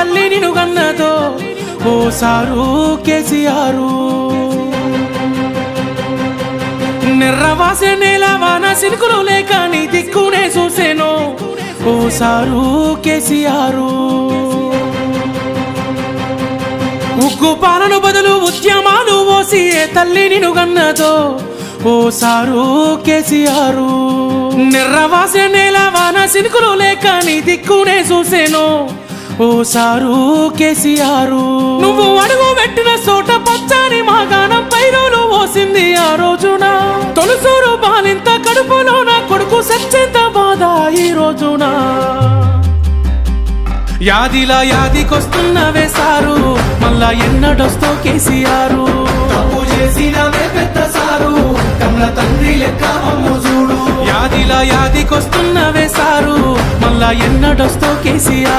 తల్లి నిను గన్నదో ఓ sir KCR. నిర్రవాసే నేల వాన సినుకులు లేక నీ దిక్కునే చూసేను. ఓ సారు కేసీఆరు. ఉగ్గు పాలన బదులు ఉద్యమాలు ఓసి ఏ తల్లి నిను గన్నదో ఓ సారు కేసీఆర్. నిర్రవాసే నేల వాన సినుకులు లేక నీ దిక్కునే చూసేను. ఓ సారు కేసీఆర్. నువ్వు అడుగు పెట్టిన చోట పచ్చని మా గానం పైరోలు ఓసింది ఆ రోజున. తొలుసూరు బాలింత కడుపులో నా కొడుకు సచ్చేంత బాధ ఈ రోజున. యాదిలా యాదికొస్తున్నవే సారు మళ్ళా ఎన్నడొస్తో కేసీఆర్. తప్పు చేసినవే పెద్ద సారు కన్న తండ్రి లెక్క చూడు. యాదిలా యాదికొస్తున్నవే సారు మళ్ళా ఎన్నడొస్తో కేసీఆర్.